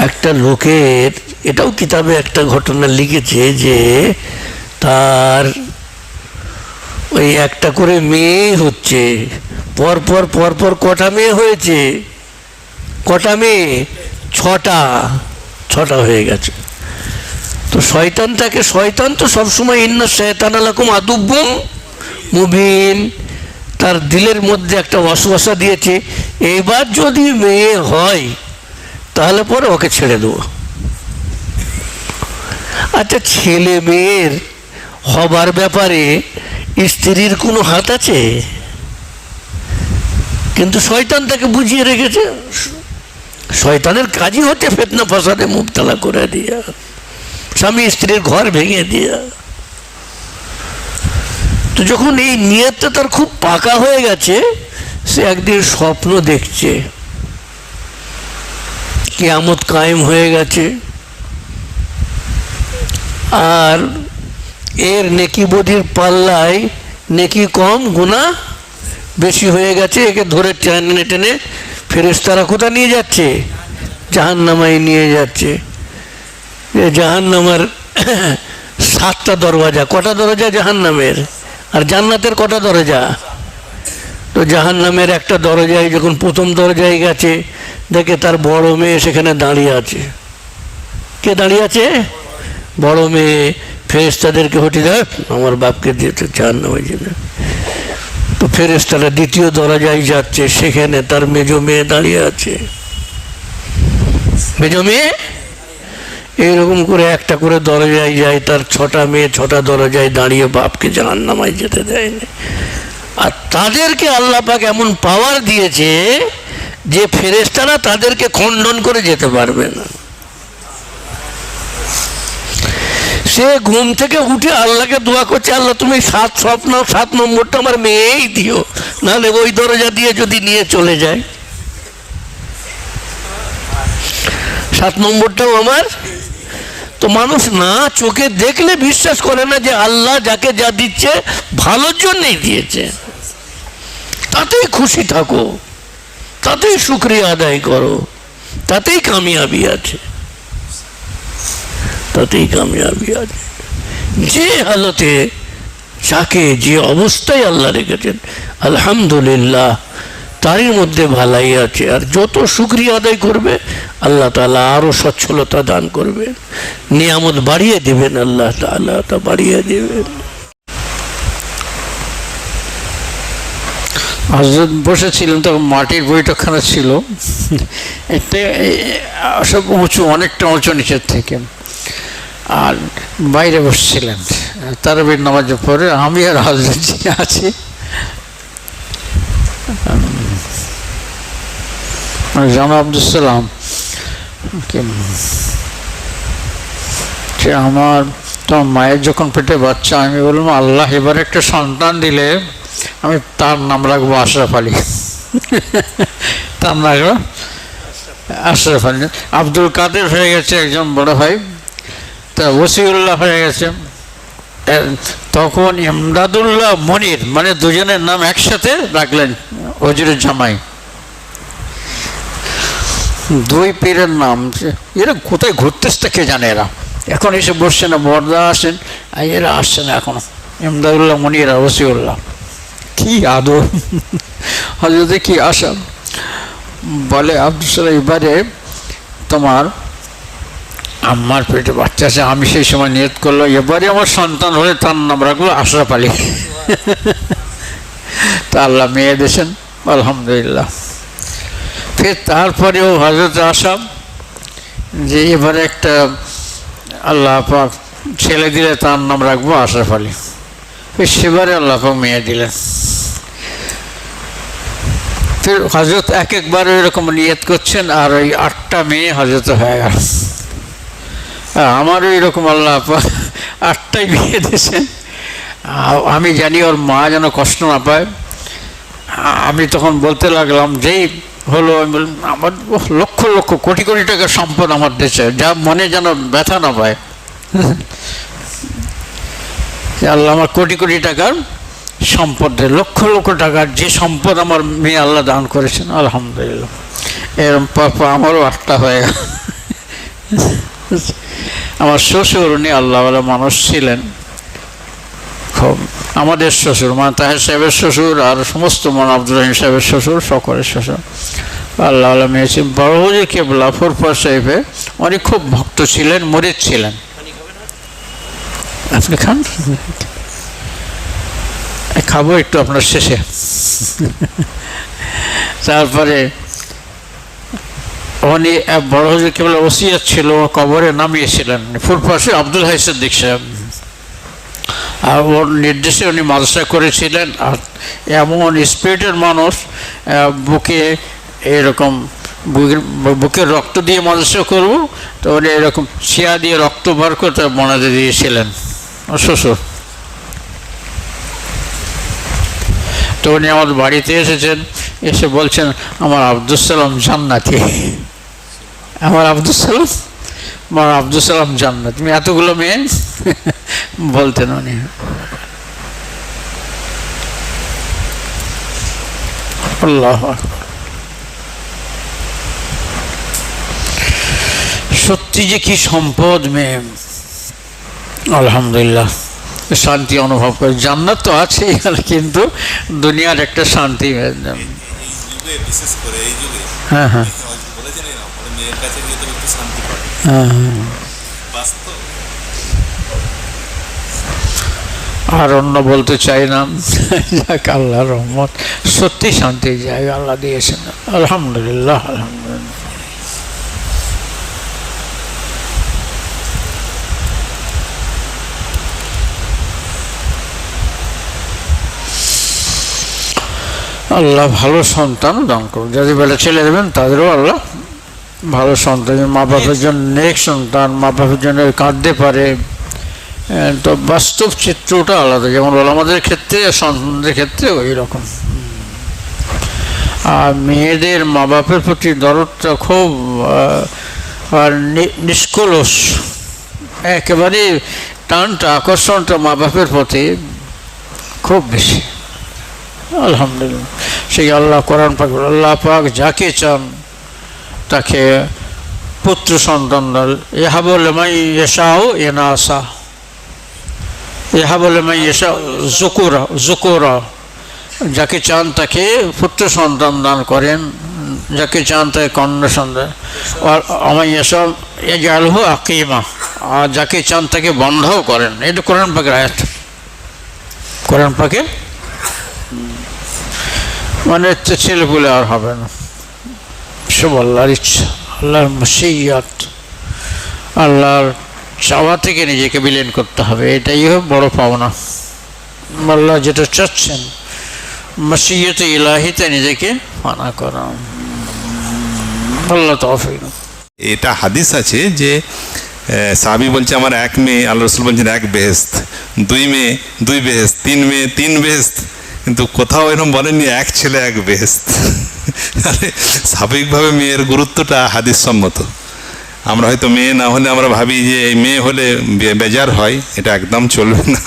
একটা লোকের, এটাও কিতাবে একটা ঘটনা লিখেছে যে তার ওই একটা করে মেয়ে হচ্ছে পর পর পর পর কটা মেয়ে হয়েছে? কটা মেয়ে? ছটা। ছটা হয়ে গেছে। তো শয়তান তাকে, শয়তান তো সবসময় ইন্না শয়তান আলাকুম আদুব্বুম মুবিন। তার দিলের মধ্যে একটা ওয়াসওয়াসা দিয়েছে। এবার যদি মেয়ে হয় তাহলে পরে ওকে ছেড়ে দেবো। আচ্ছা ছেলে মেয়ের হবার ব্যাপারে স্ত্রীর কোনো হাত আছে? কিন্তু শয়তান তাকে বুঝিয়ে রেখেছে, শয়তানের কাজই হচ্ছে ফেতনা ফসাদে মুবতলা করে দিয়া, স্বামী স্ত্রীর ঘর ভেঙে দিয়া। তো যখন এই নিয়তটা তার খুব পাকা হয়ে গেছে, সে একদিন স্বপ্ন দেখছে। কেয়ামত কায়েম হয়ে গেছে। আর এর নেকি বধির পাল্লায় নেকি কম গুণা বেশি হয়ে গেছে। একে ধরে টেনে টেনে ফেরেস্তারা কোথা নিয়ে যাচ্ছে? জাহান্নামায় নিয়ে যাচ্ছে। জাহান্নামার সাতটা দরওয়াজা, কটা দরজা জাহান্নামের? আর জান্নাতের কটা দরজা তো জাহান্নামের একটা দরজায় যখন প্রথম দরজায় গেছে দেখে তার বড় মেয়ে সেখানে দাঁড়িয়ে আছে। কে দাঁড়িয়ে আছে? বড় মেয়ে ফেরেস্তাদেরকে হটি দেখ আমার বাপকে দিয়েছে জাহান্নামে জন্য তো ফেরেস্তারা দ্বিতীয় দরজায় যাচ্ছে, সেখানে তার মেজো মেয়ে দাঁড়িয়ে আছে। মেজো মেয়ে? এইরকম করে একটা করে দরজায় যায়, তার ছটা মেয়ে ছটা দরজায় দাঁড়িয়ে বাপকে জাহান্নামায় যেতে দেয়নি আর তাদেরকে আল্লাহ পাক এমন পাওয়ার দিয়েছে যে ফেরেস্তারা তাদেরকে খণ্ডন করে যেতে পারবে না। সে ঘুম থেকে উঠে আল্লাহকে দোয়া করছে, আল্লাহ, তুমি সাত স্বপ্ন সাত নম্বরটা আমার মেয়েই দিও। নাহলে ওই দরজা দিয়ে যদি নিয়ে চলে যায়। সাত নম্বরটাও আমার। তো মানুষ না চোখে দেখলে বিশ্বাস করে না যে আল্লাহ যাকে যা দিচ্ছে ভালোর জন্যই দিয়েছে। তাতেই খুশি থাকো। তাতেই শুক্রিয়া আদায় করো। তাতেই কামিয়াবি আছে। তাতেই কামিয়াবি আছে। যে হালতে, যাকে, যে অবস্থায় আল্লাহ রেখেছেন, আলহামদুলিল্লাহ, তারই মধ্যে ভালাই আছে। আর যত শুক্রিয়া আদায় করবে, আল্লাহ তালা আরও সচ্ছলতা দান করবেন। নিয়ামত বাড়িয়ে দেবেন, আল্লাহ তালা তা বাড়িয়ে দেবেন। হজরত বসেছিলেন তখন মাটির বৈঠকখানা ছিল। এটা সব উঁচু অনেকটা উঁচু নিচের থেকে। আর বাইরে বসছিলেন। তারাবির নামাজের পরে আমি আর হজরতজি আছি। জামা আব্দুল সালাম যে আমার তোমার মায়ের যখন পেটে বাচ্চা আমি বললাম আল্লাহ এবার একটা সন্তান দিলে আমি তার নাম রাখব আশরাফ আলী। তার নাম রাখব আশরাফ আলী। আব্দুল কাদের হয়ে গেছে একজন বড় ভাই। তা ওসিউল্লাহ হয়ে গেছে। তখন ইমদাদুল্লাহ মনির মানে দুজনের নাম একসাথে রাখলেন হজুরের জামাই। দুই পীরের নাম, এরা কোথায় ঘুরতেছে কে জানে এরা? এখন এসে বসছে না, বর্দা আসেন। এরা আসছে না এখনও। ইমদাদুল্লাহ মনির ওসিউল্লাহ। কি আদর? হজরতে কি আশা? বলে, আব্দুল এবারে তোমার আমার পেটে বাচ্চা আছে, আমি সেই সময় নিয়ত করল এবারে আমার সন্তান হলে তার নাম রাখল আশরাফ আলী। তা আল্লাহ মেয়ে দিয়েছেন, আলহামদুলিল্লাহ। ফের তারপরেও হজরত আসাম যে এবারে একটা আল্লাহ পাক ছেলে দিলে তার নাম রাখব আশরাফ আলী। সেবারে আল্লাহ পাক মেয়ে দিলেন। ফের হজরত এক একবার এরকম নিয়ত করছেন, আর ওই আটটা মেয়ে হজরত হয়ে গেল। আমারও এরকম আল্লাহ আটটাই বিয়ে দিয়েছেন। আমি জানি ওর মা যেন কষ্ট না পায়। আমি তখন বলতে লাগলাম যেই হলো, আমি বললাম, আমার লক্ষ লক্ষ কোটি কোটি টাকা সম্পদ আমার দেশে, যা মনে যেন ব্যথা না পায়। আল্লাহ আমার কোটি কোটি টাকার সম্পদ দেয়। লক্ষ লক্ষ টাকার যে সম্পদ আমার মেয়ে আল্লাহ দান করেছেন, আলহামদুলিল্লাহ। এরম পাপা আমারও আটটা হয়ে গেল। আমার শ্বশুর, উনি আল্লাহওয়ালা মানুষ ছিলেন। খুব আমাদের শ্বশুর মানে তাহের সাহেবের শ্বশুর আর সমস্ত মান আব্দুর রহিম সাহেবের শ্বশুর, সকলের শ্বশুর। আল্লাহ আল্লাহ মেয়েছি বড় হুজুর কেবলা ফুরফা সাহেবে, উনি খুব ভক্ত ছিলেন, মরিদ ছিলেন। আপনি খান? খাব একটু আপনার শেষে। তারপরে উনি বড় হুজুর কেবল ওসিয়াত ছিল, কবরে নামিয়েছিলেন। ফুরফাসে আব্দুল হাই সিদ্দিক সাহেব। আর ওর নির্দেশে উনি মাদ্রাসা করেছিলেন। আর এমন স্পিরিটের মানুষ বুকে এরকম বুকের রক্ত দিয়ে মাদ্রাসা করব, তো উনি এরকম ছিয়া দিয়ে রক্ত বার করে তার বনাতে দিয়েছিলেন শ্বশুর। তো উনি আমার বাড়িতে এসেছেন, এসে বলছেন, আমার আব্দুল সালাম জান্নাতি। আমার আব্দুল সালাম? আমার আব্দুল সালাম জান্নাত। তুমি এতগুলো মেয়ে? বলতেন উনি। আল্লাহ সত্যি যে কি সম্পদ, মেয়ে। আলহামদুলিল্লাহ। শান্তি অনুভব করে। জান্নাত তো আছে কিন্তু দুনিয়ার একটা শান্তি যুগে বিশেষ করে এই যুগে হ্যাঁ হ্যাঁ। বলেছেন না মেয়ের কাছে গিয়ে তো একটু শান্তি পাবে। হ্যাঁ হ্যাঁ। বাস্তব। আর অন্য বলতে চাই না। যাক আল্লাহ রহমত। সত্যি শান্তির জায়গা আল্লাহ দিয়েছেন। আলহামদুলিল্লাহ আলহামদুলিল্লাহ। আল্লাহ ভালো সন্তান দান করুন। যাদের বেলা ছেলে দেবেন তাদেরও আল্লাহ ভালো সন্তান। মা বাপের জন্য নেক সন্তান মা বাপের জন্য কাঁদতে পারে। তো বাস্তব চিত্রটা আলাদা। যেমন আমাদের ক্ষেত্রে সন্তানদের ক্ষেত্রে ওই রকম। আর মেয়েদের মা বাপের প্রতি দরদটা খুব আর নিষ্কলস। একেবারে টানটা আকর্ষণটা মা বাপের প্রতি খুব বেশি। আলহামদুলিল্লাহ। সেই আল্লাহ কোরআন পাক আল্লাহ পাক যাকে চান তাকে পুত্র সন্তান দল ইহা বলে এসাও এনা আসা ইহা বলে মাই এসা জুকুরা জুকুরা যাকে চান তাকে পুত্র সন্তান দান করেন। যাকে চান তাকে কন্যা সন্তান। আমার এসব এ জালহ আকিমা। আর যাকে চান তাকে বন্ধও করেন। এটা কোরআন পাকের আয়াত। কোরআন পাকের মানে ছেলে বলে আর হবে না। সব আল্লাহর ইচ্ছা, আল্লাহর মসিয়াত, আল্লাহর চাওয়া থেকে নিজেকে বিলীন করতে হবে, এটাই হোক বড় পাওনা। আল্লাহ যেটা চাচ্ছেন, মসিয়ত ইলাহিতে নিজেকে মানা করা। আল্লাহ তৌফিক এটা হাদিস আছে যে সাহাবি বলছে, আমার এক মেয়ে আল্লাহ রসুল বলছেন, এক বেহেস্ত দুই মেয়ে, দুই বেহেস্ত তিন মেয়ে, তিন বেহেস্ত কিন্তু কোথাও এরকম বলেননি, এক ছেলে, এক বেহেস্ত স্বাভাবিকভাবে মেয়ের গুরুত্বটা হাদিস সম্মত আমরা হয়তো মেয়ে না হলে আমরা ভাবি যে এই মেয়ে হলে বেজার হয়, এটা একদম চলবে না।